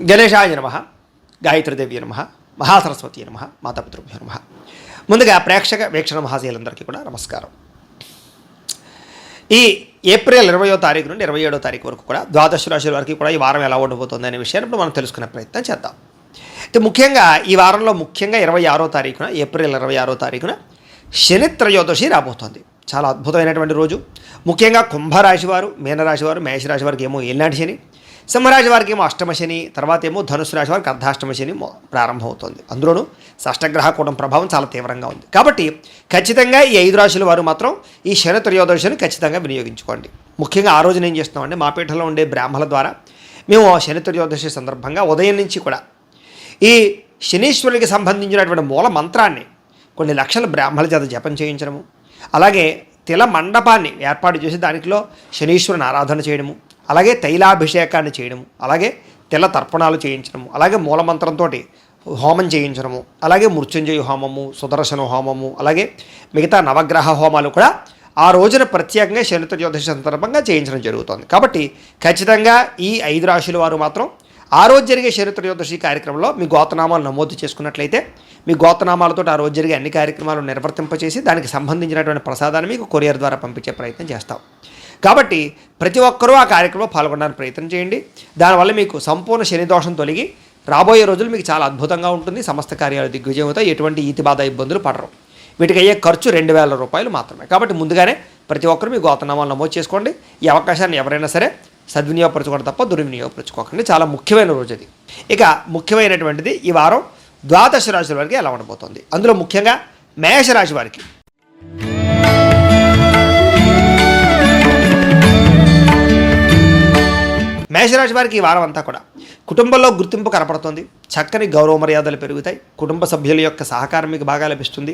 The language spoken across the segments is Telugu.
గణేశాయ నమ గాయత్రిదేవి నమ మహాసరస్వతి నమ మాతాపితృభ్యో నమ. ముందుగా ప్రేక్షక వీక్షణ మహాశీలందరికీ కూడా నమస్కారం. ఈ ఏప్రిల్ ఇరవయో తారీఖు నుండి ఇరవై ఏడో తారీఖు వరకు కూడా ద్వాదశ రాశుల వరకు కూడా ఈ వారం ఎలా ఉండబోతుంది అనే విషయాన్ని ఇప్పుడు మనం తెలుసుకునే ప్రయత్నం చేద్దాం. అయితే ముఖ్యంగా ఈ వారంలో ముఖ్యంగా ఇరవై ఆరో తారీఖున ఏప్రిల్ ఇరవై ఆరో తారీఖున శని త్రయోదశి రాబోతోంది. చాలా అద్భుతమైనటువంటి రోజు. ముఖ్యంగా కుంభరాశి వారు మీనరాశి వారు మేషరాశి వారికి ఏమో ఏలినాటి శని సింహరాశి వారికి ఏమో అష్టమ శని తర్వాత ఏమో ధనుసు రాశి వారికి అర్ధాష్టమ శని ప్రారంభమవుతుంది. అందులోనూ షష్టగ్రహ కూటం ప్రభావం చాలా తీవ్రంగా ఉంది. కాబట్టి ఖచ్చితంగా ఈ ఐదు రాశుల వారు మాత్రం ఈ శని త్రయోదశిని ఖచ్చితంగా వినియోగించుకోండి. ముఖ్యంగా ఆ రోజున ఏం చేస్తామంటే మా పీఠంలో ఉండే బ్రాహ్మణుల ద్వారా మేము శని త్రయోదశి సందర్భంగా ఉదయం నుంచి కూడా ఈ శనీశ్వరునికి సంబంధించినటువంటి మూల మంత్రాన్ని కొన్ని లక్షల బ్రాహ్మణుల చేత జపం చేయించడము అలాగే తిల మండపాన్ని ఏర్పాటు చేసి దానిలో శనీశ్వరుని ఆరాధన చేయడము అలాగే తైలాభిషేకాన్ని చేయడము అలాగే తెల్ల తర్పణాలు చేయించడము అలాగే మూలమంత్రంతో హోమం చేయించడము అలాగే మృత్యుంజయ హోమము సుదర్శన హోమము అలాగే మిగతా నవగ్రహ హోమాలు కూడా ఆ రోజున ప్రత్యేకంగా శనిత జ్యోతిష సందర్భంగా చేయించడం జరుగుతుంది. కాబట్టి ఖచ్చితంగా ఈ ఐదు రాశుల వారు మాత్రం ఆ రోజు జరిగే శని జ్యోతిషి కార్యక్రమంలో మీ గోతనామాలు నమోదు చేసుకున్నట్లయితే మీ గోతనామాలతో ఆ రోజు జరిగే అన్ని కార్యక్రమాలు నిర్వర్తింపచేసి దానికి సంబంధించినటువంటి ప్రసాదాన్ని మీకు కొరియర్ ద్వారా పంపించే ప్రయత్నం చేస్తాం. కాబట్టి ప్రతి ఒక్కరూ ఆ కార్యక్రమంలో పాల్గొనడానికి ప్రయత్నం చేయండి. దానివల్ల మీకు సంపూర్ణ శని దోషం తొలగి రాబోయే రోజులు మీకు చాలా అద్భుతంగా ఉంటుంది. సమస్త కార్యాలు దిగ్విజయం అవుతాయి ఎటువంటి ఈతి బాధ ఇబ్బందులు పడరు. వీటికి అయ్యే ఖర్చు రెండు వేల రూపాయలు మాత్రమే. కాబట్టి ముందుగానే ప్రతి ఒక్కరు మీ గోతనామాలు నమోదు చేసుకోండి. ఈ అవకాశాన్ని ఎవరైనా సరే సద్వినియోగపరచుకోవడం తప్ప దుర్వినియోగపరచుకోకండి. చాలా ముఖ్యమైన రోజు అది. ఇక ముఖ్యమైనటువంటిది ఈ వారం ద్వాదశ రాశుల వారికి ఎలా ఉండబోతోంది? అందులో ముఖ్యంగా మేషరాశి వారికి. మేషరాశి వారికి ఈ వారం అంతా కూడా కుటుంబంలో గుర్తింపు కనపడుతుంది. చక్కని గౌరవ మర్యాదలు పెరుగుతాయి. కుటుంబ సభ్యుల యొక్క సహకారం మీకు బాగా లభిస్తుంది.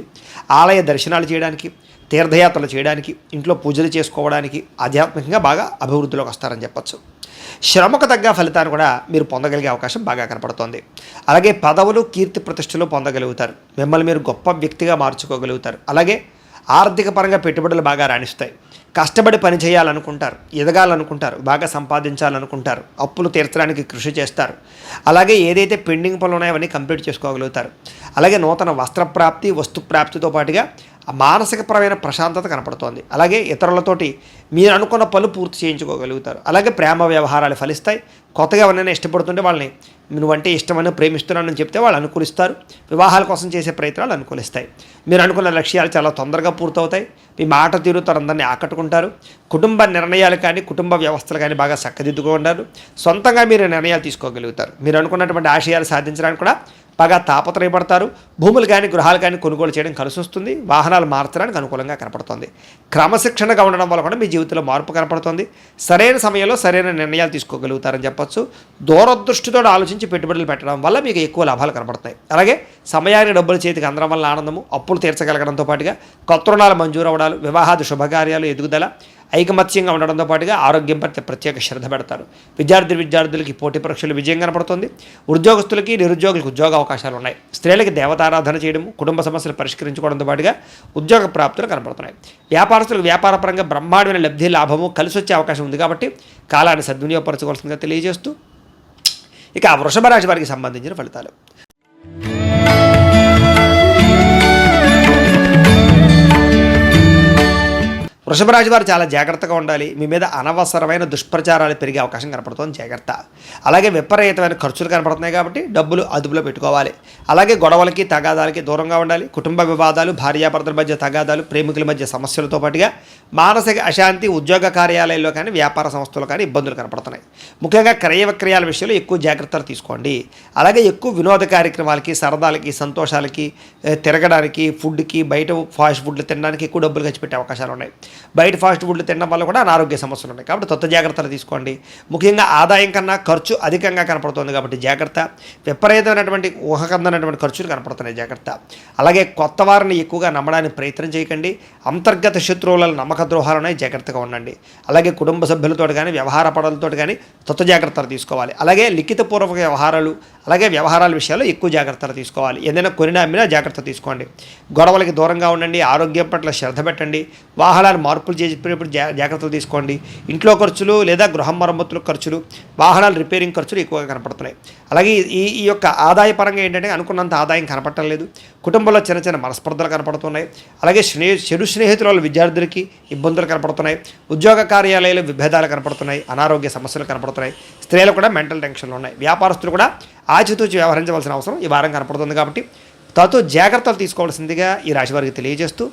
ఆలయ దర్శనాలు చేయడానికి తీర్థయాత్రలు చేయడానికి ఇంట్లో పూజలు చేసుకోవడానికి ఆధ్యాత్మికంగా బాగా అభివృద్ధిలోకి వస్తారని చెప్పచ్చు. శ్రమకు తగ్గ ఫలితాన్ని కూడా మీరు పొందగలిగే అవకాశం బాగా కనపడుతోంది. అలాగే పదవులు కీర్తి ప్రతిష్టలు పొందగలుగుతారు. మిమ్మల్ని మీరు గొప్ప వ్యక్తిగా మార్చుకోగలుగుతారు. అలాగే ఆర్థిక పరంగా పెట్టుబడులు బాగా రాణిస్తాయి. కష్టపడి పని చేయాలనుకుంటారు ఎదగాలనుకుంటారు బాగా సంపాదించాలనుకుంటారు అప్పులు తీర్చడానికి కృషి చేస్తారు. అలాగే ఏదైతే పెండింగ్ పనులు ఉన్నాయో అవన్నీ కంప్లీట్ చేసుకోగలుగుతారు. అలాగే నూతన వస్త్రప్రాప్తి వస్తు ప్రాప్తితో పాటుగా మానసికపరమైన ప్రశాంతత కనపడుతోంది. అలాగే ఇతరులతోటి మీరు అనుకున్న పనులు పూర్తి చేయించుకోగలుగుతారు. అలాగే ప్రేమ వ్యవహారాలు ఫలిస్తాయి. కొత్తగా ఎవరైనా ఇష్టపడుతుంటే వాళ్ళని నువ్వంటే ఇష్టమని ప్రేమిస్తున్నానని చెప్తే వాళ్ళు అనుకూలిస్తారు. వివాహాల కోసం చేసే ప్రయత్నాలు అనుకూలిస్తాయి. మీరు అనుకున్న లక్ష్యాలు చాలా తొందరగా పూర్తవుతాయి. మీ మాట తీరుతో అందరినీ ఆకట్టుకుంటారు. కుటుంబ నిర్ణయాలు కానీ కుటుంబ వ్యవస్థలు కానీ బాగా చక్కదిద్దుకుంటారు. సొంతంగా మీరు నిర్ణయాలు తీసుకోగలుగుతారు. మీరు అనుకున్నటువంటి ఆశయాలు సాధించడానికి కూడా బాగా తాపత్రయపడతారు. భూములు కానీ గృహాలు కానీ కొనుగోలు చేయడం కలిసి వస్తుంది వాహనాలు మార్చడానికి అనుకూలంగా కనపడుతుంది. క్రమశిక్షణగా ఉండడం వల్ల కూడా మీ జీవితంలో మార్పు కనపడుతుంది. సరైన సమయంలో సరైన నిర్ణయాలు తీసుకోగలుగుతారని చెప్పొచ్చు. దూరదృష్టితో ఆలోచించి పెట్టుబడులు పెట్టడం వల్ల మీకు ఎక్కువ లాభాలు కనపడతాయి. అలాగే సమయానికి డబ్బులు చేతికి అందడం వల్ల ఆనందము అప్పులు తీర్చగలగడంతో పాటుగా కొత్త రుణాలు మంజూరు అవ్వడాలు వివాహాది శుభకార్యాలు ఎదుగుదల ఐకమత్యంగా ఉండడంతో పాటుగా ఆరోగ్యం పట్ల ప్రత్యేక శ్రద్ధ పెడతారు. విద్యార్థి విద్యార్థులకి పోటీ పరీక్షలు విజయం కనపడుతుంది. ఉద్యోగస్తులకి నిరుద్యోగులకు ఉద్యోగ అవకాశాలు ఉన్నాయి. స్త్రీలకి దేవతారాధన చేయడం కుటుంబ సమస్యలు పరిష్కరించుకోవడంతో పాటుగా ఉద్యోగ ప్రాప్తులు కనపడుతున్నాయి. వ్యాపారస్తులకు వ్యాపారపరంగా బ్రహ్మాండమైన లబ్ధి లాభము కలిసి వచ్చే అవకాశం ఉంది కాబట్టి కాలాన్ని సద్వినియోగపరచుకోవాల్సిందిగా తెలియజేస్తూ ఇక వృషభ రాశి వారికి సంబంధించిన ఫలితాలు. వృషభ వారు చాలా జాగ్రత్తగా ఉండాలి. మీ మీద అనవసరమైన దుష్ప్రచారాలు పెరిగే అవకాశం కనపడుతుంది. జాగ్రత్త. అలాగే విపరీతమైన ఖర్చులు కనపడుతున్నాయి కాబట్టి డబ్బులు అదుపులో పెట్టుకోవాలి. అలాగే గొడవలకి తగాదాలకి దూరంగా ఉండాలి. కుటుంబ వివాదాలు భార్యాభర్తల మధ్య తగాదాలు ప్రేమికుల మధ్య సమస్యలతో పాటుగా మానసిక అశాంతి ఉద్యోగ కార్యాలయాల్లో కానీ వ్యాపార సంస్థలు కానీ ఇబ్బందులు కనపడుతున్నాయి. ముఖ్యంగా క్రయ విక్రయాల విషయంలో ఎక్కువ జాగ్రత్తలు తీసుకోండి. అలాగే ఎక్కువ వినోద కార్యక్రమాలకి సరదాలకి సంతోషాలకి తిరగడానికి ఫుడ్కి బయట ఫాస్ట్ ఫుడ్లు తినడానికి ఎక్కువ డబ్బులు ఖర్చు పెట్టే అవకాశాలు ఉన్నాయి. బయట ఫాస్ట్ ఫుడ్లు తినడం వల్ల కూడా అనారోగ్య సమస్యలు ఉన్నాయి. కాబట్టి కొత్త జాగ్రత్తలు తీసుకోండి. ముఖ్యంగా ఆదాయం కన్నా ఖర్చు అధికంగా కనపడుతుంది కాబట్టి జాగ్రత్త. విపరీతమైనటువంటి ఊహకందనటువంటి ఖర్చులు కనపడుతున్నాయి జాగ్రత్త. అలాగే కొత్త వారిని ఎక్కువగా నమ్మడానికి ప్రయత్నం చేయకండి. అంతర్గత శత్రువుల నమ్మక ద్రోహాలు ఉన్నాయి జాగ్రత్తగా ఉండండి. అలాగే కుటుంబ సభ్యులతో కానీ వ్యవహార పడలతో కానీ కొత్త జాగ్రత్తలు తీసుకోవాలి. అలాగే లిఖితపూర్వక వ్యవహారాలు అలాగే వ్యవహారాల విషయాల్లో ఎక్కువ జాగ్రత్తలు తీసుకోవాలి. ఏదైనా కొనినా అమ్మినా జాగ్రత్త తీసుకోండి. గొడవలకి దూరంగా ఉండండి. ఆరోగ్యం పట్ల శ్రద్ధ పెట్టండి. వాహనాలు మార్పులు చేసేటప్పుడు జా జాగ్రత్తలు తీసుకోండి. ఇంట్లో ఖర్చులు లేదా గృహ మరమ్మతుల ఖర్చులు వాహనాల రిపేరింగ్ ఖర్చులు ఎక్కువగా కనపడుతున్నాయి. అలాగే ఈ ఈ యొక్క ఆదాయ పరంగా ఏంటంటే అనుకున్నంత ఆదాయం కనపడటం లేదు. కుటుంబంలో చిన్న చిన్న మనస్పర్ధలు కనపడుతున్నాయి. అలాగే స్నేహ చెడు స్నేహితుల వల్ల విద్యార్థులకి ఇబ్బందులు కనపడుతున్నాయి. ఉద్యోగ కార్యాలయాలు విభేదాలు కనపడుతున్నాయి. అనారోగ్య సమస్యలు కనపడుతున్నాయి. స్త్రీలు కూడా మెంటల్ టెన్షన్లు ఉన్నాయి. వ్యాపారస్తులు కూడా ఆచితూచి వ్యవహరించవలసిన అవసరం ఈ వారం కనపడుతుంది కాబట్టి తతో జాగ్రత్తలు తీసుకోవాల్సిందిగా ఈ రాశి వారికి తెలియజేస్తూ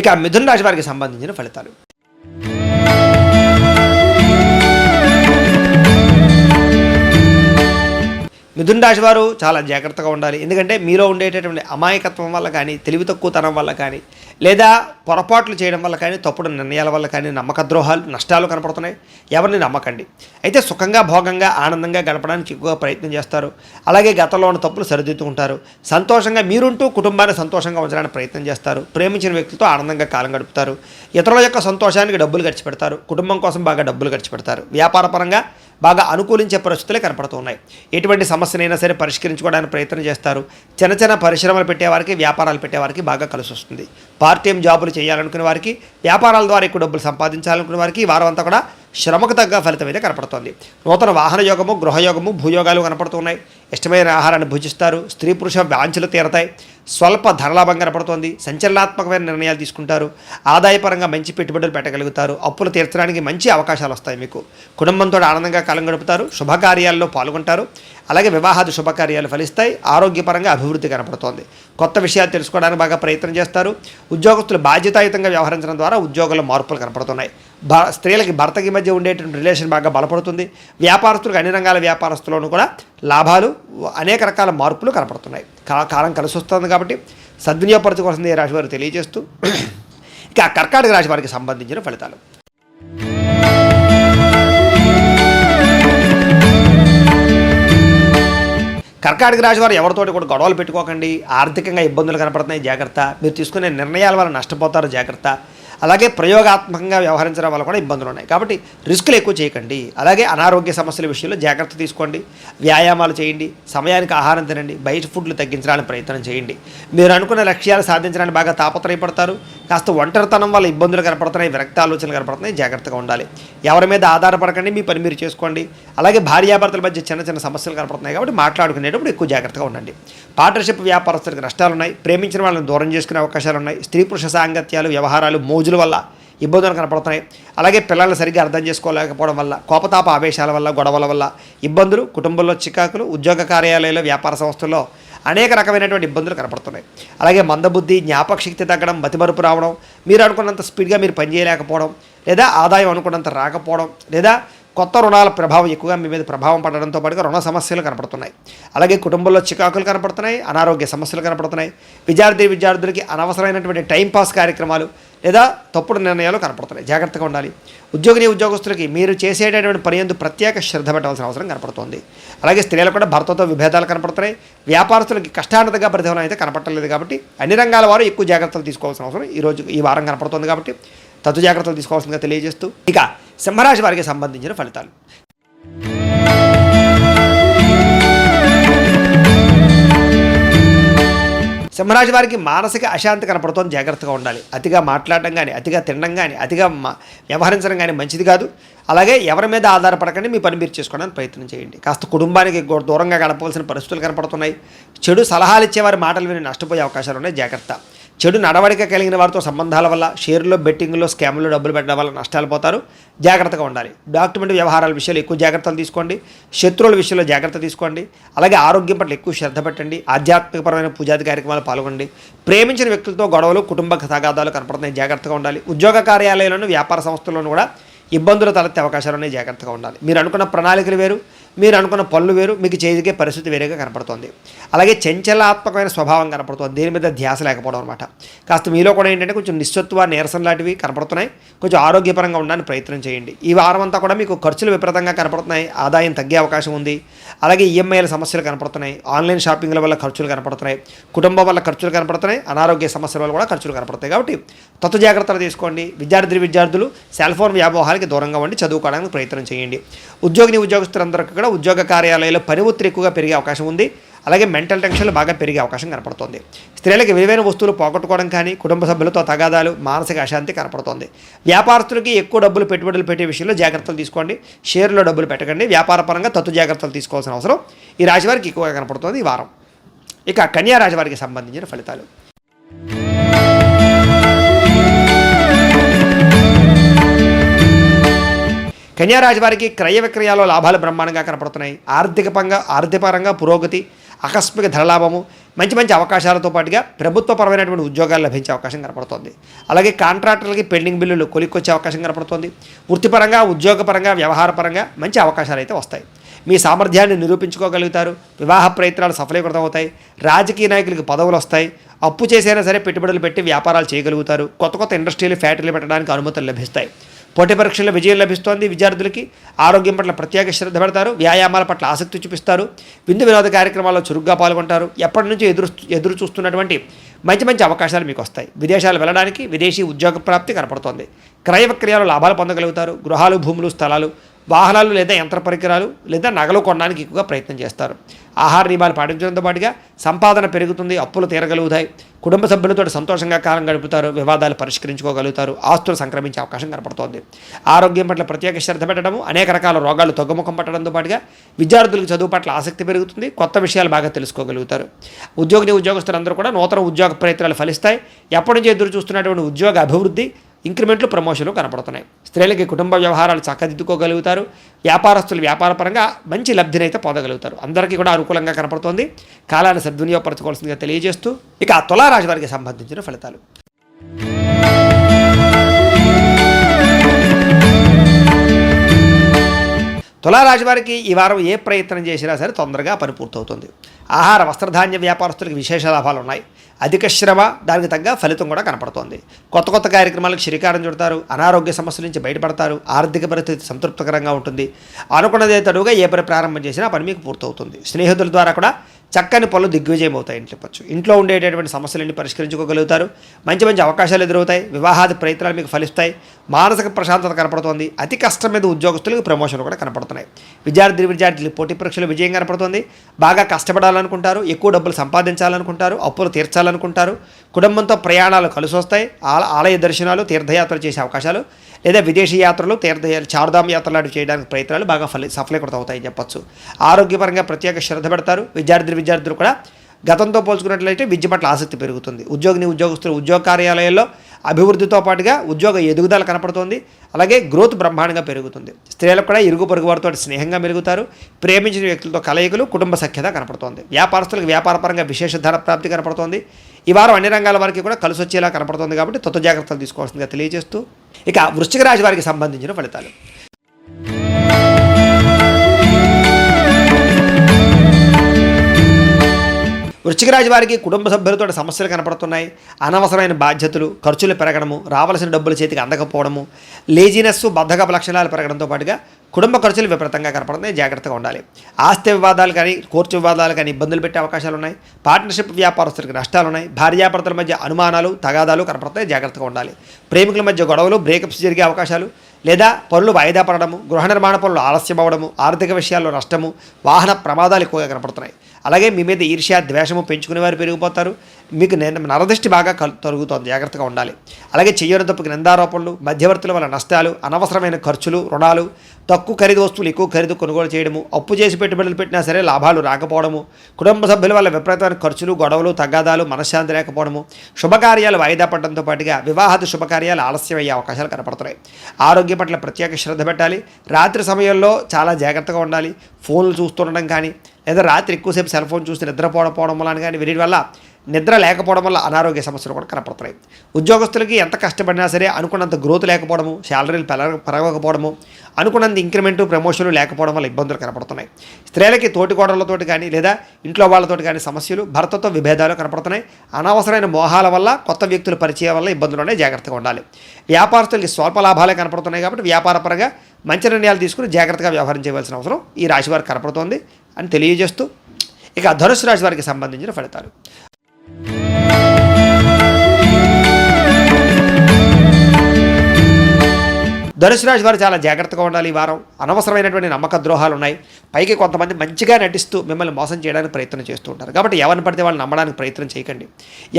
ఇక మిథున రాశి వారికి సంబంధించిన ఫలితాలు. మిథున రాశి వారు చాలా జాగ్రత్తగా ఉండాలి. ఎందుకంటే మీలో ఉండేటటువంటి అమాయకత్వం వల్ల కానీ తెలివి తక్కువతనం వల్ల కానీ లేదా పొరపాట్లు చేయడం వల్ల కానీ తప్పుడు నిర్ణయాల వల్ల కానీ నమ్మక ద్రోహాలు నష్టాలు కనపడుతున్నాయి. ఎవరిని నమ్మకండి. అయితే సుఖంగా భోగంగా ఆనందంగా గడపడానికి ఎక్కువగా ప్రయత్నం చేస్తారు. అలాగే గతంలో ఉన్న తప్పులు సరిదిద్దుకుంటారు సంతోషంగా మీరుంటూ కుటుంబాన్ని సంతోషంగా ఉంచడానికి ప్రయత్నం చేస్తారు. ప్రేమించిన వ్యక్తితో ఆనందంగా కాలం గడుపుతారు. ఇతరుల యొక్క సంతోషానికి డబ్బులు ఖర్చు పెడతారు. కుటుంబం కోసం బాగా డబ్బులు ఖర్చు పెడతారు. వ్యాపారపరంగా బాగా అనుకూలించే పరిస్థితులే కనపడుతున్నాయి. ఎటువంటి సమస్యనైనా సరే పరిష్కరించుకోవడానికి ప్రయత్నం చేస్తారు. చిన్న చిన్న పరిశ్రమలు పెట్టేవారికి వ్యాపారాలు పెట్టేవారికి బాగా కలిసి వస్తుంది. పార్ట్ టైం జాబులు చేయాలనుకునే వారికి వ్యాపారాల ద్వారా ఎక్కువ డబ్బులు సంపాదించాలనుకునే వారికి వారం అంతా కూడా శ్రమకు తగ్గ ఫలితం అయితే కనపడుతోంది. నూతన వాహన యోగము గృహయోగము భూయోగాలు కనపడుతున్నాయి. ఇష్టమైన ఆహారాన్ని భుజిస్తారు. స్త్రీ పురుష వాంఛలు తీరతాయి. స్వల్ప ధనలాభం కనపడుతోంది. సంచలనాత్మకమైన నిర్ణయాలు తీసుకుంటారు. ఆదాయపరంగా మంచి పెట్టుబడులు పెట్టగలుగుతారు. అప్పులు తీర్చడానికి మంచి అవకాశాలు వస్తాయి మీకు. కుటుంబంతో ఆనందంగా కాలం గడుపుతారు. శుభకార్యాల్లో పాల్గొంటారు. అలాగే వివాహాది శుభకార్యాలు ఫలిస్తాయి. ఆరోగ్యపరంగా అభివృద్ధి కనపడుతోంది. కొత్త విషయాలు తెలుసుకోవడానికి బాగా ప్రయత్నం చేస్తారు. ఉద్యోగస్తులు బాధ్యతాయుతంగా వ్యవహరించడం ద్వారా ఉద్యోగంలో మార్పులు కనపడుతున్నాయి. స్త్రీలకి భర్తకి మధ్య ఉండేటువంటి రిలేషన్ బాగా బలపడుతుంది. వ్యాపారస్తులకు అన్ని రంగాల వ్యాపారస్తులను కూడా లాభాలు అనేక రకాల మార్పులు కనపడుతున్నాయి. కాలం కలిసి వస్తుంది కాబట్టి సద్వినియోగపరచుకోవాల్సింది ఈ రాశి వారు తెలియజేస్తూ ఇంకా కర్కాటక రాశి వారికి సంబంధించిన ఫలితాలు. కర్కాటక రాశి వారు ఎవరితోటి కూడా గొడవలు పెట్టుకోకండి. ఆర్థికంగా ఇబ్బందులు కనపడుతున్నాయి జాగ్రత్త. మీరు తీసుకునే నిర్ణయాల వల్ల నష్టపోతారు జాగ్రత్త. అలాగే ప్రయోగాత్మకంగా వ్యవహరించడం వల్ల కూడా ఇబ్బందులు ఉన్నాయి. కాబట్టి రిస్కులు ఎక్కువ చేయకండి. అలాగే అనారోగ్య సమస్యల విషయంలో జాగ్రత్త తీసుకోండి. వ్యాయామాలు చేయండి. సమయానికి ఆహారం తినండి. బయట ఫుడ్లు తగ్గించడానికి ప్రయత్నం చేయండి. మీరు అనుకున్న లక్ష్యాలు సాధించడానికి బాగా తాపత్రయపడతారు. కాస్త ఒంటరితనం వల్ల ఇబ్బందులు కనపడుతున్నాయి. విరక్త ఆలోచనలు కనపడుతున్నాయి. జాగ్రత్తగా ఉండాలి. ఎవరి మీద ఆధారపడకండి. మీ పని మీరు చేసుకోండి. అలాగే భార్యాభర్తల మధ్య చిన్న చిన్న సమస్యలు కనపడుతున్నాయి కాబట్టి మాట్లాడుకునేటప్పుడు ఎక్కువ జాగ్రత్తగా ఉండండి. పార్ట్నర్షిప్ వ్యాపారస్తులకు నష్టాలు ఉన్నాయి ప్రేమించిన వాళ్ళని దూరం చేసుకునే అవకాశాలు ఉన్నాయి స్త్రీ పురుష సాంగత్యాలు వ్యవహారాలు మోజు వల్ల ఇబ్బందులు కనపడుతున్నాయి. అలాగే పిల్లల్ని సరిగ్గా అర్థం చేసుకోలేకపోవడం వల్ల కోపతాప ఆవేశాల వల్ల గొడవల వల్ల ఇబ్బందులు కుటుంబంలో చికాకులు ఉద్యోగ కార్యాలయాల్లో వ్యాపార సంస్థల్లో అనేక రకమైనటువంటి ఇబ్బందులు కనపడుతున్నాయి. అలాగే మందబుద్ధి జ్ఞాపక శక్తి తగ్గడం మతిమరుపు రావడం మీరు అనుకున్నంత స్పీడ్గా మీరు పనిచేయలేకపోవడం లేదా ఆదాయం అనుకున్నంత రాకపోవడం లేదా కొత్త రుణాల ప్రభావం ఎక్కువగా మీ మీద ప్రభావం పడడంతో పాటుగా రుణ సమస్యలు కనపడుతున్నాయి. అలాగే కుటుంబంలో చికాకులు కనపడుతున్నాయి అనారోగ్య సమస్యలు కనపడుతున్నాయి. విద్యార్థి విద్యార్థులకి అనవసరమైనటువంటి టైంపాస్ కార్యక్రమాలు లేదా తప్పుడు నిర్ణయాలు కనపడుతున్నాయి. జాగ్రత్తగా ఉండాలి. ఉద్యోగిని ఉద్యోగస్తులకి మీరు చేసేటటువంటి పని ఎందు ప్రత్యేక శ్రద్ధ పెట్టాల్సిన అవసరం కనపడుతుంది. అలాగే స్త్రీలు కూడా భర్తతో విభేదాలు కనపడుతున్నాయి. వ్యాపారస్తులకి కష్టాన్నతగా ప్రతిఫలం అయితే కనపడలేదు కాబట్టి అన్ని రంగాల వారు ఎక్కువ జాగ్రత్తలు తీసుకోవాల్సిన అవసరం ఈ రోజు ఈ వారం కనపడుతుంది కాబట్టి తత్తు జాగ్రత్తలు తీసుకోవాల్సిందిగా తెలియజేస్తూ ఇక సింహరాశి వారికి సంబంధించిన ఫలితాలు. సింహరాశి వారికి మానసిక అశాంతి కనపడుతోంది. జాగ్రత్తగా ఉండాలి. అతిగా మాట్లాడడం కానీ అతిగా తినడం కానీ అతిగా వ్యవహరించడం కానీ మంచిది కాదు. అలాగే ఎవరి మీద ఆధారపడకండి మీ పని మీరు చేసుకోవడానికి ప్రయత్నం చేయండి. కాస్త కుటుంబానికి దూరంగా గడపవలసిన పరిస్థితులు కనపడుతున్నాయి. చెడు సలహాలు ఇచ్చేవారి మాటలు విని నష్టపోయే అవకాశాలు ఉన్నాయి. జాగ్రత్త. చెడు నడవడిక కలిగిన వారితో సంబంధాల వల్ల షేర్లో బెట్టింగ్లో స్కామ్లో డబ్బులు పెట్టడం వల్ల నష్టాలు పోతారు. జాగ్రత్తగా ఉండాలి. డాక్యుమెంట్ వ్యవహారాల విషయంలో ఎక్కువ జాగ్రత్తలు తీసుకోండి. శత్రువుల విషయంలో జాగ్రత్త తీసుకోండి. అలాగే ఆరోగ్యం పట్ల ఎక్కువ శ్రద్ధ పెట్టండి. ఆధ్యాత్మికపరమైన పూజాది కార్యక్రమాలు పాల్గొండి ప్రేమించిన వ్యక్తులతో గొడవలు కుటుంబ తగాదాలు కనపడుతున్నాయి. జాగ్రత్తగా ఉండాలి. ఉద్యోగ కార్యాలయంలోనూ వ్యాపార సంస్థల్లోనూ కూడా ఇబ్బందులు తలెత్తే అవకాశాలు ఉన్నాయి. జాగ్రత్తగా ఉండాలి. మీరు అనుకున్న ప్రణాళికలు వేరు. మీరు అనుకున్న పనులు వేరు మీకు చేయగలిగే పరిస్థితి వేరేగా కనపడుతోంది. అలాగే చంచలాత్మకమైన స్వభావం కనపడుతుంది. దేని మీద ధ్యాస లేకపోవడం అనమాట కాస్త మీలో కూడా ఏంటంటే కొంచెం నిశ్చత్వ నీరసం లాంటివి కనపడుతున్నాయి. కొంచెం ఆరోగ్యపరంగా ఉండడానికి ప్రయత్నం చేయండి. ఈ వారం అంతా కూడా మీకు ఖర్చులు విపరీతంగా కనపడుతున్నాయి. ఆదాయం తగ్గే అవకాశం ఉంది. అలాగే ఈఎంఐల సమస్యలు కనపడుతున్నాయి. ఆన్లైన్ షాపింగ్ల వల్ల ఖర్చులు కనపడుతున్నాయి. కుటుంబం వల్ల ఖర్చులు కనపడుతున్నాయి. అనారోగ్య సమస్యల వల్ల కూడా ఖర్చులు కనపడతాయి కాబట్టి తత్వ జాగ్రత్తలు తీసుకోండి. విద్యార్థి విద్యార్థులు సెల్ ఫోన్ వ్యామోహాలకి దూరంగా ఉండి చదువుకోవడానికి ప్రయత్నం చేయండి. ఉద్యోగిని ఉద్యోగస్తులందరికీ కూడా ఉద్యోగ కార్యాలయాల్లో పని ఒత్తిడి ఎక్కువగా పెరిగే అవకాశం ఉంది. అలాగే మెంటల్ టెన్షన్లు బాగా పెరిగే అవకాశం కనపడుతుంది. స్త్రీలకు విలువైన వస్తువులు పోగొట్టుకోవడం కానీ కుటుంబ సభ్యులతో తగాదాలు మానసిక అశాంతి కనపడుతుంది. వ్యాపారస్తులకి ఎక్కువ డబ్బులు పెట్టుబడులు పెట్టే విషయంలో జాగ్రత్తలు తీసుకోండి. షేర్లో డబ్బులు పెట్టకండి. వ్యాపారపరంగా తత్తు జాగ్రత్తలు తీసుకోవాల్సిన అవసరం ఈ రాశివారికి ఎక్కువగా కనపడుతుంది ఈ వారం. ఇక కన్యా రాశివారికి సంబంధించిన ఫలితాలు. కన్యారాశి వారికి క్రయ విక్రయాల్లో లాభాలు బ్రహ్మాండంగా కనపడుతున్నాయి. ఆర్థికపరంగా ఆర్థికపరంగా పురోగతి ఆకస్మిక ధనలాభము మంచి మంచి అవకాశాలతో పాటుగా ప్రభుత్వపరమైనటువంటి ఉద్యోగాలు లభించే అవకాశం కనపడుతోంది. అలాగే కాంట్రాక్టర్లకి పెండింగ్ బిల్లులు కొలిక్కొచ్చే అవకాశం కనపడుతోంది. వృత్తిపరంగా ఉద్యోగపరంగా వ్యవహారపరంగా మంచి అవకాశాలు అయితే వస్తాయి. మీ సామర్థ్యాన్ని నిరూపించుకోగలుగుతారు. వివాహ ప్రయత్నాలు సఫలీకృతం అవుతాయి రాజకీయ నాయకులకు పదవులు వస్తాయి. అప్పు చేసైనా సరే పెట్టుబడులు పెట్టి వ్యాపారాలు చేయగలుగుతారు. కొత్త కొత్త ఇండస్ట్రీలు ఫ్యాక్టరీలు పెట్టడానికి అనుమతులు లభిస్తాయి. పోటీ పరీక్షల్లో విజయం లభిస్తోంది విద్యార్థులకి. ఆరోగ్యం పట్ల ప్రత్యేక శ్రద్ధ పెడతారు. వ్యాయామాల పట్ల ఆసక్తి చూపిస్తారు. విందు వినోద కార్యక్రమాల్లో చురుగ్గా పాల్గొంటారు. ఎప్పటి నుంచి ఎదురు ఎదురు చూస్తున్నటువంటి మంచి మంచి అవకాశాలు మీకు వస్తాయి. విదేశాలు వెళ్ళడానికి విదేశీ ఉద్యోగ ప్రాప్తి కనపడుతోంది. క్రయ విక్రయాలు లాభాలు పొందగలుగుతారు. గృహాలు భూములు స్థలాలు వాహనాలు లేదా యంత్ర పరికరాలు లేదా నగలు కొనడానికి ఎక్కువగా ప్రయత్నం చేస్తారు. ఆహార నియమాలు పాటించడంతో పాటుగా సంపాదన పెరుగుతుంది అప్పులు తీరగలుగుతాయి. కుటుంబ సభ్యులతో సంతోషంగా కాలం గడుపుతారు వివాదాలు పరిష్కరించుకోగలుగుతారు ఆస్తులు సంక్రమించే అవకాశం కనపడుతోంది. ఆరోగ్యం పట్ల ప్రత్యేక శ్రద్ధ పెట్టడము అనేక రకాల రోగాలు తగ్గుముఖం పట్టడంతో పాటుగా విద్యార్థులకు చదువు పట్ల ఆసక్తి పెరుగుతుంది కొత్త విషయాలు బాగా తెలుసుకోగలుగుతారు. ఉద్యోగిని ఉద్యోగస్తులందరూ కూడా నూతన ఉద్యోగ ప్రయత్నాలు ఫలిస్తాయి. ఎప్పటి నుంచి ఎదురు చూస్తున్నటువంటి ఉద్యోగ అభివృద్ధి ఇంక్రిమెంట్లు ప్రమోషన్లు కనపడుతున్నాయి. స్త్రీలకి కుటుంబ వ్యవహారాలు చక్కదిద్దుకోగలుగుతారు. వ్యాపారస్తులు వ్యాపారపరంగా మంచి లబ్ధినైతే పొందగలుగుతారు. అందరికీ కూడా అనుకూలంగా కనపడుతోంది. కాలాన్ని సద్వినియోగపరచుకోవాల్సిందిగా తెలియజేస్తూ ఇక ఆ తులారాశి వారికి సంబంధించిన ఫలితాలు. తులారాశి వారికి ఈ వారం ఏ ప్రయత్నం చేసినా సరే తొందరగా పని పూర్తవుతుంది. ఆహార వస్త్రధాన్య వ్యాపారస్తులకు విశేష లాభాలు ఉన్నాయి. అధిక శ్రమ దానికి తగ్గ ఫలితం కూడా కనపడుతోంది. కొత్త కొత్త కార్యక్రమాలకు శ్రీకారం చుడతారు. అనారోగ్య సమస్యల నుంచి బయటపడతారు. ఆర్థిక పరిస్థితి సంతృప్తికరంగా ఉంటుంది. అనుకున్నదే తడుగా ఏ పని ప్రారంభం చేసినా పని మీకు పూర్తవుతుంది. స్నేహితుల ద్వారా కూడా చక్కని పనులు దిగ్విజయం అవుతాయి ఇంట్లో చెప్పచ్చు. ఇంట్లో ఉండేటటువంటి సమస్యలన్నీ పరిష్కరించుకోగలుగుతారు. మంచి మంచి అవకాశాలు ఎదురవుతాయి. వివాహాది ప్రయత్నాలు మీకు ఫలిస్తాయి. మానసిక ప్రశాంతత కనపడుతోంది. అతి కష్టం మీద ఉద్యోగస్తులకు ప్రమోషన్లు కూడా కనపడుతున్నాయి. విద్యార్థి విద్యార్థులు పోటీ పరీక్షలు విజయం కనపడుతుంది. బాగా కష్టపడాలనుకుంటారు. ఎక్కువ డబ్బులు సంపాదించాలనుకుంటారు. అప్పులు తీర్చాలనుకుంటారు. కుటుంబంతో ప్రయాణాలు కలిసి వస్తాయి ఆల- ఆలయ దర్శనాలు తీర్థయాత్రలు చేసే అవకాశాలు లేదా విదేశీ యాత్రలు తీర్థ చారుధామ యాత్రలు లాంటివి చేయడానికి ప్రయత్నాలు బాగా ఫలి సఫలీకృతం అవుతాయని చెప్పొచ్చు. ఆరోగ్యపరంగా ప్రత్యేక శ్రద్ధ పెడతారు. విద్యార్థులు విద్యార్థులు కూడా గతంతో పోల్చుకున్నట్లయితే విద్య పట్ల ఆసక్తి పెరుగుతుంది. ఉద్యోగిని ఉద్యోగస్తులు ఉద్యోగ కార్యాలయాల్లో అభివృద్ధితో పాటుగా ఉద్యోగ ఎదుగుదల కనపడుతోంది. అలాగే గ్రోత్ బ్రహ్మాండంగా పెరుగుతుంది. స్త్రీలకు కూడా ఇరుగు పొరుగు వారితో స్నేహంగా మెరుగుతారు ప్రేమించిన వ్యక్తులతో కలయికలు కుటుంబ సఖ్యత కనపడుతోంది. వ్యాపారస్తులకు వ్యాపారపరంగా విశేష ధన ప్రాప్తి కనపడుతోంది. ఈ వారం అన్ని రంగాల వారికి కూడా కలిసి వచ్చేలా కనపడుతుంది కాబట్టి తొత్త జాగ్రత్తలు తీసుకోవాల్సిందిగా తెలియజేస్తూ ఇక వృశ్చిక రాశి వారికి సంబంధించిన ఫలితాలు. వృశ్చిక రాశి వారికి కుటుంబ సభ్యులతో సమస్యలు కనపడుతున్నాయి. అనవసరమైన బాధ్యతలు ఖర్చులు పెరగడము రావాల్సిన డబ్బులు చేతికి అందకపోవడము లేజినెస్ బద్ధకపు లక్షణాలు పెరగడంతో పాటుగా కుటుంబ ఖర్చులు విపరీతంగా కనపడుతున్నాయి. జాగ్రత్తగా ఉండాలి. ఆస్తి వివాదాలు కానీ కోర్టు వివాదాలు కానీ ఇబ్బందులు పెట్టే అవకాశాలు ఉన్నాయి. పార్ట్నర్షిప్ వ్యాపారస్తులకు నష్టాలు ఉన్నాయి భార్యాభర్తల మధ్య అనుమానాలు తగాదాలు కనపడతాయి జాగ్రత్తగా ఉండాలి. ప్రేమికుల మధ్య గొడవలు బ్రేకప్స్ జరిగే అవకాశాలు లేదా పనులు వాయిదా పడడము గృహ నిర్మాణ పనులు ఆలస్యం అవ్వడము ఆర్థిక విషయాల్లో నష్టము వాహన ప్రమాదాలు ఎక్కువగా కనపడుతున్నాయి. అలాగే మీ మీద ఈర్ష్య ద్వేషము పెంచుకునే వారు పెరిగిపోతారు. మీకు నరదృష్టి బాగా కల్ జాగ్రత్తగా ఉండాలి. అలాగే చెయ్యని తప్పుకు నిందారోపణలు మధ్యవర్తుల వల్ల నష్టాలు అనవసరమైన ఖర్చులు రుణాలు తక్కువ ఖరీదు వస్తువులు ఎక్కువ ఖరీదు కొనుగోలు చేయడము అప్పు చేసి పెట్టుబడులు పెట్టినా సరే లాభాలు రాకపోవడము కుటుంబ సభ్యుల వల్ల విపరీతమైన ఖర్చులు గొడవలు తగాదాలు మనశ్శాంతి లేకపోవడము శుభకార్యాలు వాయిదా పడడంతో పాటుగా వివాహాది శుభకార్యాలు ఆలస్యం అయ్యే అవకాశాలు కనపడుతున్నాయి. ఆరోగ్యం పట్ల ప్రత్యేక శ్రద్ధ పెట్టాలి. రాత్రి సమయంలో చాలా జాగ్రత్తగా ఉండాలి. ఫోన్లు చూస్తుండడం కానీ లేదా రాత్రి ఎక్కువసేపు సెల్ ఫోన్ చూసి నిద్రపోవడం వల్ల కానీ వీటి వల్ల నిద్ర లేకపోవడం వల్ల అనారోగ్య సమస్యలు కూడా కనపడుతున్నాయి ఉద్యోగస్తులకి ఎంత కష్టపడినా సరే అనుకున్నంత గ్రోత్ లేకపోవడము శాలరీలు పెరగ పెరగకపోవడము అనుకున్నంత ఇంక్రిమెంటు ప్రమోషన్లు లేకపోవడం వల్ల ఇబ్బందులు కనపడుతున్నాయి. స్త్రీలకి తోటి కానీ లేదా ఇంట్లో వాళ్ళతోటి కానీ సమస్యలు భర్తతో విభేదాలు కనపడుతున్నాయి. అనవసరమైన మోహాల వల్ల కొత్త వ్యక్తుల పరిచయం వల్ల ఇబ్బందులు ఉన్నాయి జాగ్రత్తగా ఉండాలి. వ్యాపారస్తులకి స్వల్ప లాభాలే కనపడుతున్నాయి కాబట్టి వ్యాపారపరంగా మంచి నిర్ణయాలు తీసుకుని జాగ్రత్తగా వ్యవహరించవలసిన అవసరం ఈ రాశి వారికి కనపడుతోంది అని తెలియజేస్తూ ఇక ధనుసు రాశి వారికి సంబంధించిన ఫలితాలు. ధనుసు రాశి వారు చాలా జాగ్రత్తగా ఉండాలి ఈ వారం. అనవసరమైనటువంటి నమ్మక ద్రోహాలు ఉన్నాయి. పైకి కొంతమంది మంచిగా నటిస్తూ మిమ్మల్ని మోసం చేయడానికి ప్రయత్నం చేస్తూ ఉంటారు. కాబట్టి ఎవరిని పడితే వాళ్ళు నమ్మడానికి ప్రయత్నం చేయకండి.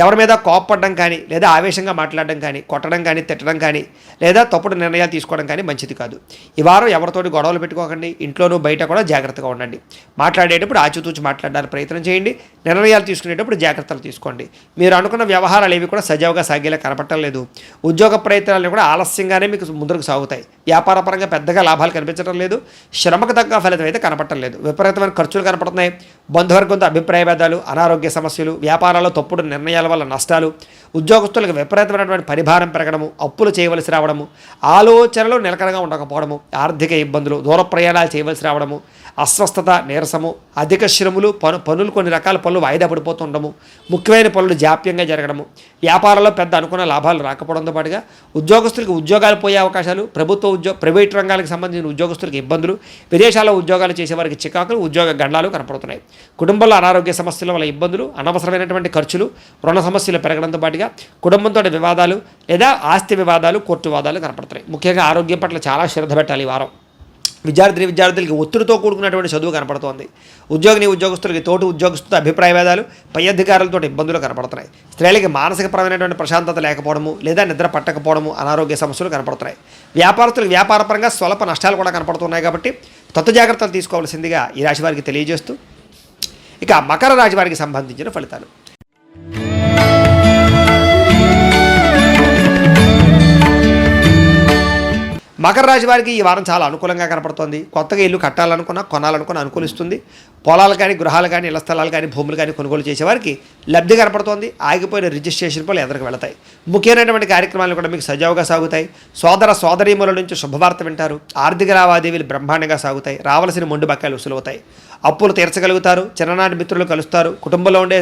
ఎవరి మీద కోప్పడడం కానీ లేదా ఆవేశంగా మాట్లాడడం కానీ కొట్టడం కానీ తిట్టడం కానీ లేదా తప్పుడు నిర్ణయాలు తీసుకోవడం కానీ మంచిది కాదు. ఈ వారం ఎవరితోటి గొడవలు పెట్టుకోకండి. ఇంట్లోనూ బయట కూడా జాగ్రత్తగా ఉండండి. మాట్లాడేటప్పుడు ఆచితూచి మాట్లాడడానికి ప్రయత్నం చేయండి. నిర్ణయాలు తీసుకునేటప్పుడు జాగ్రత్తలు తీసుకోండి. మీరు అనుకున్న వ్యవహారాలు ఏవి కూడా సజావుగా సాగేలా కనపడటం లేదు. ఉద్యోగ ప్రయత్నాలు కూడా ఆలస్యంగానే మీకు ముందుకు సాగుతాయి. వ్యాపారపరంగా పెద్దగా లాభాలు కనిపించడం లేదు. శ్రమకు తగ్గ ఫలితం అయితే కనపడటం లేదు. విపరీతమైన ఖర్చులు కనపడుతున్నాయి. బంధువర్గంతో అభిప్రాయ భేదాలు అనారోగ్య సమస్యలు వ్యాపారాల్లో తప్పుడు నిర్ణయాల వల్ల నష్టాలు ఉద్యోగస్తులకు విపరీతమైనటువంటి పరిభారం పెరగడము అప్పులు చేయవలసి రావడము ఆలోచనలు నిలకడగా ఉండకపోవడము ఆర్థిక ఇబ్బందులు దూర ప్రయాణాలు చేయవలసి రావడము అస్వస్థత నీరసము అధిక శ్రమలు పను పనులు కొన్ని రకాల పనులు వాయిదా పడిపోతుండము. ముఖ్యమైన పనులు జాప్యంగా జరగడము. వ్యాపారంలో పెద్ద అనుకున్న లాభాలు రాకపోవడంతో పాటుగా ఉద్యోగస్తులకు ఉద్యోగాలు పోయే అవకాశాలు ప్రభుత్వ ఉద్యోగ ప్రైవేట్ రంగాలకు సంబంధించిన ఉద్యోగస్తులకు ఇబ్బందులు విదేశాల్లో ఉద్యోగాలు చేసేవారికి చికాకులు ఉద్యోగ గండాలు కనపడుతున్నాయి. కుటుంబంలో అనారోగ్య సమస్యల వల్ల ఇబ్బందులు అనవసరమైనటువంటి ఖర్చులు రుణ సమస్యలు పెరగడంతో పాటుగా కుటుంబంతో వివాదాలు లేదా ఆస్తి వివాదాలు కోర్టు వివాదాలు కనపడుతున్నాయి. ముఖ్యంగా ఆరోగ్యం పట్ల చాలా శ్రద్ధ పెట్టాలి ఈ వారం. విద్యార్థి విద్యార్థులకి ఒత్తిడితో కూడుకున్నటువంటి చదువు కనపడుతోంది. ఉద్యోగిని ఉద్యోగస్తులకి తోటి ఉద్యోగస్తులతో అభిప్రాయ భేదాలు పై అధికారులతో ఇబ్బందులు కనపడుతున్నాయి. స్త్రీలకి మానసికపరమైనటువంటి ప్రశాంతత లేకపోవడము లేదా నిద్ర పట్టకపోవడము అనారోగ్య సమస్యలు కనపడుతున్నాయి. వ్యాపారస్తులకు వ్యాపారపరంగా స్వల్ప నష్టాలు కూడా కనపడుతున్నాయి కాబట్టి తత్వ జాగ్రత్తలు తీసుకోవాల్సిందిగా ఈ రాశి వారికి తెలియజేస్తూ ఇక మకర రాశి వారికి సంబంధించిన ఫలితాలు. మకర రాశి వారికి ఈ వారం చాలా అనుకూలంగా కనపడుతోంది. కొత్తగా ఇల్లు కట్టాలనుకున్నా కొనాలనుకున్నా అనుకూలిస్తుంది. పొలాలు కానీ గృహాలు కానీ ఇళ్ళ స్థలాలు కానీ భూములు కానీ కొనుగోలు చేసేవారికి లబ్ధి కనపడుతోంది. ఆగిపోయిన రిజిస్ట్రేషన్ పనులు ఎదురుకు వెళతాయి. ముఖ్యమైనటువంటి కార్యక్రమాలు కూడా మీకు సజావుగా సాగుతాయి. సోదర సోదరీమూల నుంచి శుభవార్త వింటారు. ఆర్థిక లావాదేవీలు బ్రహ్మాండంగా సాగుతాయి. రావలసిన మొండు బకాయిలు వసూలవుతాయి. అప్పులు తీర్చగలుగుతారు. చిన్ననాటి మిత్రులు కలుస్తారు. కుటుంబంలో ఉండే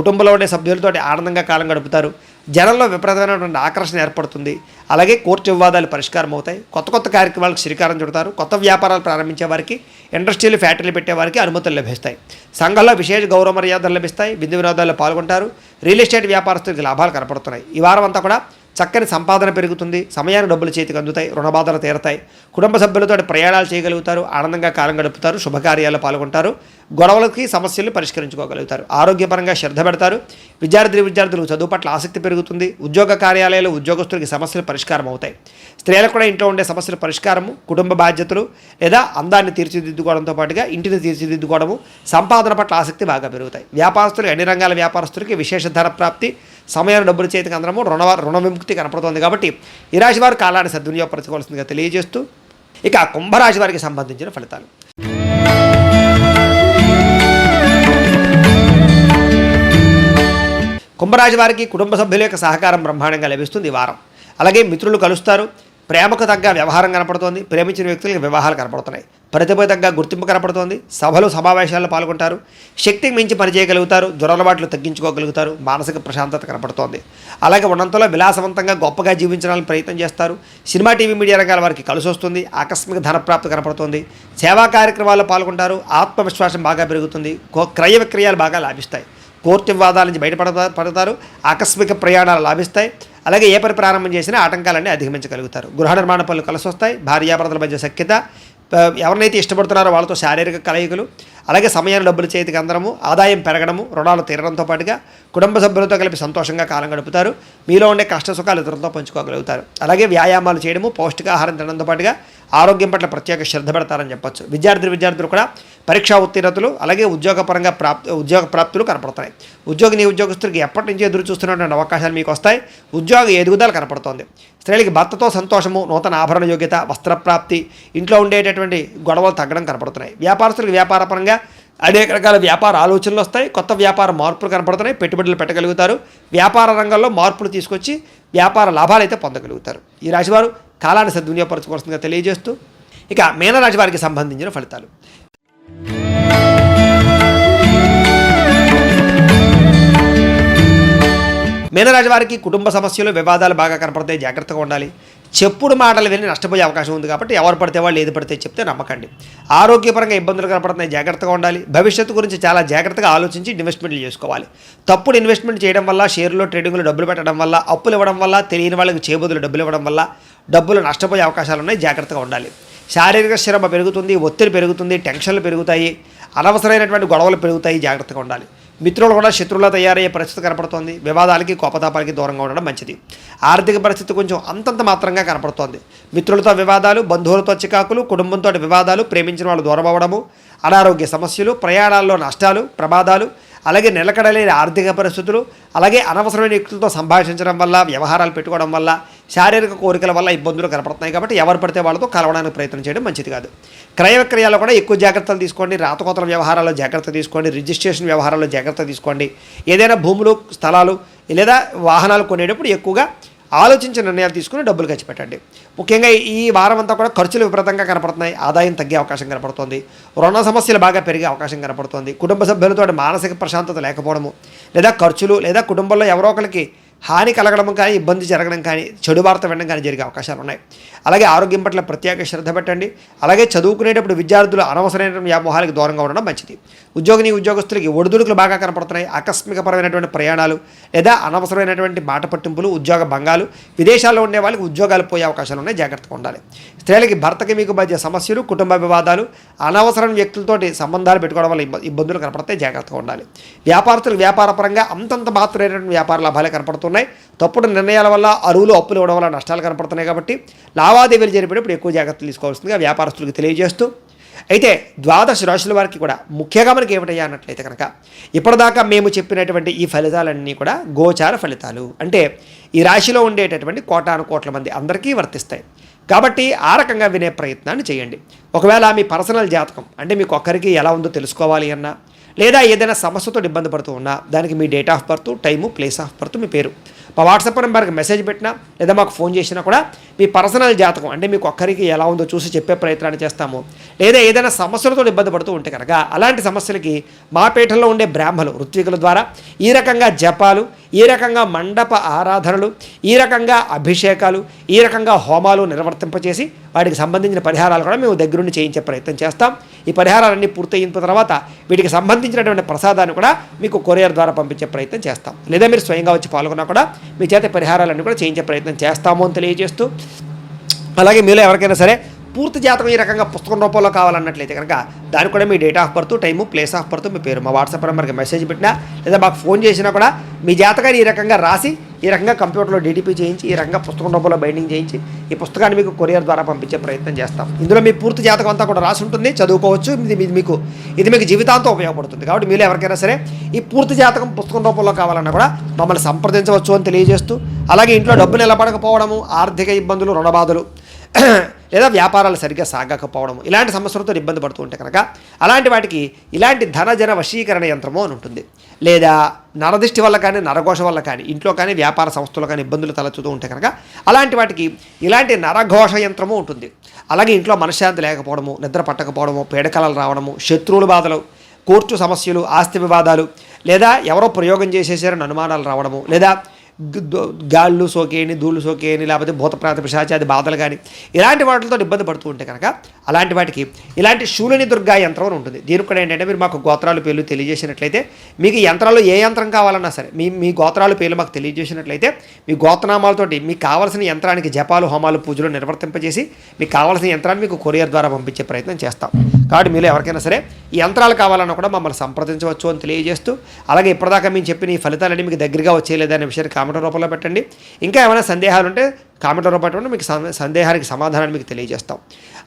కుటుంబంలో ఉండే సభ్యులతో ఆనందంగా కాలం గడుపుతారు. జనంలో విపరీతమైనటువంటి ఆకర్షణ ఏర్పడుతుంది. అలాగే కోర్టు వివాదాలు పరిష్కారం అవుతాయి. కొత్త కొత్త కార్యక్రమాలకు శ్రీకారం చుడతారు. కొత్త వ్యాపారాలు ప్రారంభించే వారికి ఇండస్ట్రీలు ఫ్యాక్టరీలు పెట్టే వారికి అనుమతులు లభిస్తాయి. సంఘంలో విశేష గౌరవ మర్యాదలు లభిస్తాయి. విందు వినోదాల్లో పాల్గొంటారు. రియల్ ఎస్టేట్ వ్యాపారస్తులకి లాభాలు కనపడుతున్నాయి. ఈ వారం అంతా కూడా చక్కని సంపాదన పెరుగుతుంది సమయానికి డబ్బులు చేతికి అందుతాయి రుణబాధలు తీరతాయి. కుటుంబ సభ్యులతో ప్రయాణాలు చేయగలుగుతారు ఆనందంగా కాలం గడుపుతారు శుభకార్యాల్లో పాల్గొంటారు గొడవలకి సమస్యలు పరిష్కరించుకోగలుగుతారు. ఆరోగ్యపరంగా శ్రద్ధ పెడతారు. విద్యార్థి విద్యార్థులకు చదువు పట్ల ఆసక్తి పెరుగుతుంది. ఉద్యోగ కార్యాలయాలు ఉద్యోగస్తులకి సమస్యలు పరిష్కారం అవుతాయి. స్త్రీలకు కూడా ఇంట్లో ఉండే సమస్యల పరిష్కారము కుటుంబ బాధ్యతలు లేదా అందాన్ని తీర్చిదిద్దుకోవడంతో పాటుగా ఇంటిని తీర్చిదిద్దుకోవడము సంపాదన పట్ల ఆసక్తి బాగా పెరుగుతాయి. వ్యాపారస్తులు అన్ని రంగాల వ్యాపారస్తులకి విశేష ధన ప్రాప్తి సమయాన్ని డబ్బులు చేతికి అందడము రుణ రుణ విముక్తి కనపడుతుంది కాబట్టి ఈ రాశి వారు కాలాన్ని సద్వినియోగపరచుకోవాల్సిందిగా తెలియజేస్తూ ఇక కుంభరాశి వారికి సంబంధించిన ఫలితాలు. కుంభరాశి వారికి కుటుంబ సభ్యుల యొక్క సహకారం బ్రహ్మాండంగా లభిస్తుంది ఈ వారం. అలాగే మిత్రులు కలుస్తారు ప్రేమకు తగ్గ వ్యవహారం కనపడుతోంది ప్రేమించిన వ్యక్తులకు వివాహాలు కనపడుతున్నాయి. ప్రతిభ గుర్తింపు కనపడుతోంది. సభలు సమావేశాల్లో పాల్గొంటారు. శక్తికి మించి పనిచేయగలుగుతారు దురలవాట్లు తగ్గించుకోగలుగుతారు. మానసిక ప్రశాంతత కనపడుతోంది. అలాగే ఉన్నంతలో విలాసవంతంగా గొప్పగా జీవించడానికి ప్రయత్నం చేస్తారు. సినిమా టీవీ మీడియా రంగాల వారికి కలిసి వస్తుంది. ఆకస్మిక ధనప్రాప్తి కనపడుతోంది. సేవా కార్యక్రమాల్లో పాల్గొంటారు. ఆత్మవిశ్వాసం బాగా పెరుగుతుంది. క్రయ విక్రయాలు బాగా లాభిస్తాయి. కోర్టు వివాదాల నుంచి బయటపడతారు పడతారు. ఆకస్మిక ప్రయాణాలు లాభిస్తాయి. అలాగే ఏ పని ప్రారంభం చేసినా ఆటంకాలన్నీ అధిగమించగలుగుతారు. గృహ నిర్మాణ పనులు కలిసి వస్తాయి. భార్యాభర్తల మధ్య సఖ్యత ఎవరినైతే ఇష్టపడుతున్నారో వాళ్ళతో శారీరక కలయికలు అలాగే సమయం డబ్బులు చేతికి అందడము ఆదాయం పెరగడము రుణాలు తీరడంతో పాటుగా కుటుంబ సభ్యులతో కలిపి సంతోషంగా కాలం గడుపుతారు. మీలో ఉండే కష్ట సుఖాలు ఇతరులతో పంచుకోగలుగుతారు. అలాగే వ్యాయామాలు చేయడము పౌష్టికాహారం తినడంతో పాటుగా ఆరోగ్యం పట్ల ప్రత్యేక శ్రద్ధ పెడతారని చెప్పొచ్చు. విద్యార్థులు విద్యార్థులు కూడా పరీక్షా ఉత్తీర్ణతలు అలాగే ఉద్యోగపరంగా ప్రాప్తి ఉద్యోగ ప్రాప్తులు కనపడతాయి ఉద్యోగిని ఉద్యోగస్తులకి ఎప్పటి నుంచి ఎదురు చూస్తున్నటువంటి అవకాశాలు మీకు వస్తాయి. ఉద్యోగ ఎదుగుదల కనపడుతోంది. స్త్రీలకి భర్తతో సంతోషము నూతన ఆభరణ యోగ్యత వస్త్రప్రాప్తి ఇంట్లో ఉండేటటువంటి గొడవలు తగ్గడం కనపడుతున్నాయి. వ్యాపారస్తులకు వ్యాపారపరంగా అనేక రకాల వ్యాపార ఆలోచనలు వస్తాయి. కొత్త వ్యాపార మార్పులు కనపడుతున్నాయి. పెట్టుబడులు పెట్టగలుగుతారు. వ్యాపార రంగంలో మార్పులు తీసుకొచ్చి వ్యాపార లాభాలు అయితే పొందగలుగుతారు. ఈ రాశివారు కాలాన్ని సద్వినియోగపరచుకోవాల్సిందిగా తెలియజేస్తూ ఇక మీనరాశి వారికి సంబంధించిన ఫలితాలు. మీనరాశి వారికి కుటుంబ సమస్యలు వివాదాలు బాగా కనపడతాయి. జాగ్రత్తగా ఉండాలి. చెప్పుడు మాటలు విని నష్టపోయే అవకాశం ఉంది కాబట్టి ఎవరు పడితే వాళ్ళు ఏది పడితే చెప్తే నమ్మకండి. ఆరోగ్యపరంగా ఇబ్బందులు కనపడుతున్నాయి జాగ్రత్తగా ఉండాలి. భవిష్యత్తు గురించి చాలా జాగ్రత్తగా ఆలోచించి ఇన్వెస్ట్మెంట్లు చేసుకోవాలి. తప్పుడు ఇన్వెస్ట్మెంట్ చేయడం వల్ల షేర్లో ట్రేడింగ్లో డబ్బులు పెట్టడం వల్ల అప్పులు ఇవ్వడం వల్ల తెలియని వాళ్ళకి చేబుదులు డబ్బులు ఇవ్వడం వల్ల డబ్బులు నష్టపోయే అవకాశాలు ఉన్నాయి జాగ్రత్తగా ఉండాలి. శారీరక శ్రమ పెరుగుతుంది ఒత్తిడి పెరుగుతుంది టెన్షన్లు పెరుగుతాయి అనవసరమైనటువంటి గొడవలు పెరుగుతాయి జాగ్రత్తగా ఉండాలి. మిత్రులు కూడా శత్రువులా తయారయ్యే పరిస్థితి కనపడుతోంది. వివాదాలకి కోపతాపాలకి దూరంగా ఉండడం మంచిది. ఆర్థిక పరిస్థితి కొంచెం అంతంత మాత్రంగా కనపడుతోంది. మిత్రులతో వివాదాలు బంధువులతో చికాకులు కుటుంబంతో వివాదాలు ప్రేమించిన వాళ్ళు దూరం అవ్వడము అనారోగ్య సమస్యలు ప్రయాణాల్లో నష్టాలు ప్రమాదాలు అలాగే నిలకడలేని ఆర్థిక పరిస్థితులు అలాగే అనవసరమైన వ్యక్తులతో సంభాషించడం వల్ల వ్యవహారాలు పెట్టుకోవడం వల్ల శారీరక కోరికల వల్ల ఇబ్బందులు కనపడుతున్నాయి కాబట్టి ఎవరు పడితే వాళ్ళతో కలవడానికి ప్రయత్నం చేయడం మంచిది కాదు. క్రయ విక్రయాల్లో కూడా ఎక్కువ జాగ్రత్తలు తీసుకోండి రాతకోతల వ్యవహారాల్లో జాగ్రత్త తీసుకోండి రిజిస్ట్రేషన్ వ్యవహారాల్లో జాగ్రత్త తీసుకోండి. ఏదైనా భూములు స్థలాలు లేదా వాహనాలు కొనేటప్పుడు ఎక్కువగా ఆలోచించి నిర్ణయాలు తీసుకుని డబ్బులు ఖర్చు పెట్టండి. ముఖ్యంగా ఈ వారం అంతా కూడా ఖర్చులు విపరీతంగా కనపడుతున్నాయి. ఆదాయం తగ్గే అవకాశం కనపడుతుంది. రుణ సమస్యలు బాగా పెరిగే అవకాశం కనపడుతుంది. కుటుంబ సభ్యులతో మానసిక ప్రశాంతత లేకపోవడము లేదా ఖర్చులు లేదా కుటుంబంలో ఎవరో ఒకరికి హాని కలగడం కానీ ఇబ్బంది జరగడం కానీ చెడు వార్త వినడం కానీ జరిగే అవకాశాలు ఉన్నాయి. అలాగే ఆరోగ్యం పట్ల ప్రత్యేక శ్రద్ధ పెట్టండి. అలాగే చదువుకునేటప్పుడు విద్యార్థులు అనవసరమైన వ్యామోహాలకు దూరంగా ఉండడం మంచిది. ఉద్యోగిని ఉద్యోగస్తులకి ఒడిదుడుకులు బాగా కనపడుతున్నాయి. ఆకస్మికపరమైనటువంటి ప్రయాణాలు లేదా అనవసరమైనటువంటి మాట పట్టింపులు ఉద్యోగ భంగాలు విదేశాల్లో ఉండే వాళ్ళకి ఉద్యోగాలు పోయే అవకాశాలు ఉన్నాయి. జాగ్రత్తగా ఉండాలి. స్త్రీలకి భర్తకి మీకు మధ్య సమస్యలు కుటుంబ వివాదాలు అనవసరం వ్యక్తులతోటి సంబంధాలు పెట్టుకోవడం వల్ల ఇబ్బందులు కనపడతాయి. జాగ్రత్తగా ఉండాలి. వ్యాపారస్తులు వ్యాపారపరంగా అంతంత మాత్రమైనటువంటి వ్యాపార లాభాలే కనపడుతున్నాయి. తప్పుడు నిర్ణయాల వల్ల అరువులు అప్పులు ఇవ్వడం వల్ల నష్టాలు కనపడుతున్నాయి కాబట్టి లావాదేవీలు జరిపేటప్పుడు ఎక్కువ జాగ్రత్తలు తీసుకోవాల్సిందిగా వ్యాపారస్తులకు తెలియజేస్తూ అయితే ద్వాదశ రాశుల వారికి కూడా ముఖ్యంగా మనకి ఏమిటయ్యా అన్నట్లయితే కనుక ఇప్పటిదాకా మేము చెప్పినటువంటి ఈ ఫలితాలన్నీ కూడా గోచార ఫలితాలు. అంటే ఈ రాశిలో ఉండేటటువంటి కోటాను కోట్ల మంది అందరికీ వర్తిస్తాయి. కాబట్టి ఆ రకంగా వినే ప్రయత్నాన్ని చేయండి. ఒకవేళ మీ పర్సనల్ జాతకం అంటే మీకు ఒక్కరికి ఎలా ఉందో తెలుసుకోవాలి అన్నా లేదా ఏదైనా సమస్యతో ఇబ్బంది పడుతూ ఉన్నా దానికి మీ date of birth time place of birth మీ పేరు. మా వాట్సాప్ నెంబర్కి మెసేజ్ పెట్టినా లేదా మాకు ఫోన్ చేసినా కూడా మీ పర్సనల్ జాతకం అంటే మీకు ఒక్కరికి ఎలా ఉందో చూసి చెప్పే ప్రయత్నాన్ని చేస్తాము. లేదా ఏదైనా సమస్యలతో ఇబ్బంది పడుతూ ఉంటే కనుక అలాంటి సమస్యలకి మా పీఠంలో ఉండే బ్రాహ్మలు ఋత్వికుల ద్వారా ఈ రకంగా జపాలు ఈ రకంగా మండప ఆరాధనలు ఈ రకంగా అభిషేకాలు ఈ రకంగా హోమాలు నిర్వర్తింపచేసి వాటికి సంబంధించిన పరిహారాలు కూడా మేము దగ్గరుండి చేయించే ప్రయత్నం చేస్తాం. ఈ పరిహారాలన్నీ పూర్తయిన తర్వాత వీటికి సంబంధించినటువంటి ప్రసాదాన్ని కూడా మీకు కొరియర్ ద్వారా పంపించే ప్రయత్నం చేస్తాం. లేదా మీరు స్వయంగా వచ్చి పాల్గొన్నా కూడా మీ చేత పరిహారాలన్నీ కూడా చేయించే ప్రయత్నం చేస్తాము అని తెలియజేస్తూ అలాగే మీలో ఎవరికైనా సరే పూర్తి జాతకం ఈ రకంగా పుస్తకం రూపంలో కావాలన్నట్లయితే కనుక దానికి కూడా మీ date of birth time place of birth మీ పేరు మా వాట్సాప్ నెంబర్కి మెసేజ్ పెట్టినా లేదా మాకు ఫోన్ చేసినా కూడా మీ జాతకాన్ని ఈ రకంగా రాసి ఈ రకంగా కంప్యూటర్లో డీటీపీ చేయించి ఈ రకంగా పుస్తకం రూపంలో బైండింగ్ చేయించి ఈ పుస్తకాన్ని మీకు కొరియర్ ద్వారా పంపించే ప్రయత్నం చేస్తాం. ఇందులో మీ పూర్తి జాతకం అంతా కూడా రాసి ఉంటుంది చదువుకోవచ్చు. ఇది ఇది మీకు ఇది మీకు జీవితాంతం ఉపయోగపడుతుంది. కాబట్టి మీరు ఎవరికైనా సరే ఈ పూర్తి జాతకం పుస్తకం రూపంలో కావాలన్నా కూడా మమ్మల్ని సంప్రదించవచ్చు అని తెలియజేస్తూ అలాగే ఇంట్లో డబ్బు నిలబడకపోవడము ఆర్థిక ఇబ్బందులు రుణబాధలు లేదా వ్యాపారాలు సరిగ్గా సాగకపోవడం ఇలాంటి సమస్యలతో ఇబ్బంది పడుతూ ఉంటే కనుక అలాంటి వాటికి ఇలాంటి ధనజన వశీకరణ యంత్రము అని ఉంటుంది. లేదా నరదిష్టి వల్ల కానీ నరఘోష వల్ల కానీ ఇంట్లో కానీ వ్యాపార సంస్థలు కానీ ఇబ్బందులు తలచుతూ ఉంటే కనుక అలాంటి వాటికి ఇలాంటి నరఘోష యంత్రము ఉంటుంది. అలాగే ఇంట్లో మనశ్శాంతి లేకపోవడము నిద్ర పట్టకపోవడము పీడకలలు రావడము శత్రువుల బాధలు కోర్టు సమస్యలు ఆస్తి వివాదాలు లేదా ఎవరో ప్రయోగం చేసేసారని అనుమానాలు రావడము లేదా గాళ్ళు సోకేయని ధూళ్ళు సోకేయని లేకపోతే భూత ప్రాంత పిశాచాది బాధలు కానీ ఇలాంటి వాటితో ఇబ్బంది పడుతూ ఉంటే కనుక అలాంటి వాటికి ఇలాంటి శూలని దుర్గా యంత్రం అని ఉంటుంది. దీనికి కూడా ఏంటంటే మీరు మాకు గోత్రాలు పేర్లు తెలియజేసినట్లయితే మీకు యంత్రాలు ఏ యంత్రం కావాలన్నా సరే మీ మీ గోత్రాలు పేర్లు మాకు తెలియజేసినట్లయితే మీ గోత్రనామాలతోటి మీకు కావాల్సిన యంత్రానికి జపాలు హోమాలు పూజలు నిర్వర్తింపజేసి మీకు కావాల్సిన యంత్రాన్ని మీకు కొరియర్ ద్వారా పంపించే ప్రయత్నం చేస్తాం. కాబట్టి మీరు ఎవరికైనా సరే ఈ యంత్రాలు కావాలన్నా కూడా మమ్మల్ని సంప్రదించవచ్చు అని తెలియజేస్తూ అలాగే ఇప్పటిదాకా మేము చెప్పిన ఈ ఫలితాలన్నీ మీకు దగ్గరగా వచ్చేయలేదనే విషయాన్ని కామెంట్ రూపంలో పెట్టండి. ఇంకా ఏమైనా సందేహాలు ఉంటే కామెంట్ రూపంలో పెట్టండి మీకు సందేహానికి సమాధానాన్ని మీకు తెలియజేస్తాం.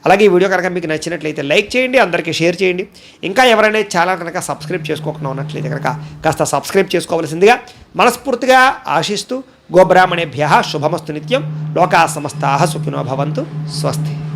అలాగే ఈ వీడియో కనుక మీకు నచ్చినట్లయితే లైక్ చేయండి అందరికీ షేర్ చేయండి. ఇంకా ఎవరైనా ఛానల్ కనుక సబ్స్క్రైబ్ చేసుకోకుండా ఉన్నట్లయితే కనుక కాస్త సబ్స్క్రైబ్ చేసుకోవాల్సిందిగా మనస్ఫూర్తిగా ఆశిస్తూ గోబ్రాహ్మణేభ్య శుభమస్తు నిత్యం. లోకా సమస్తా సుఖినో భవంతు. స్వస్తి.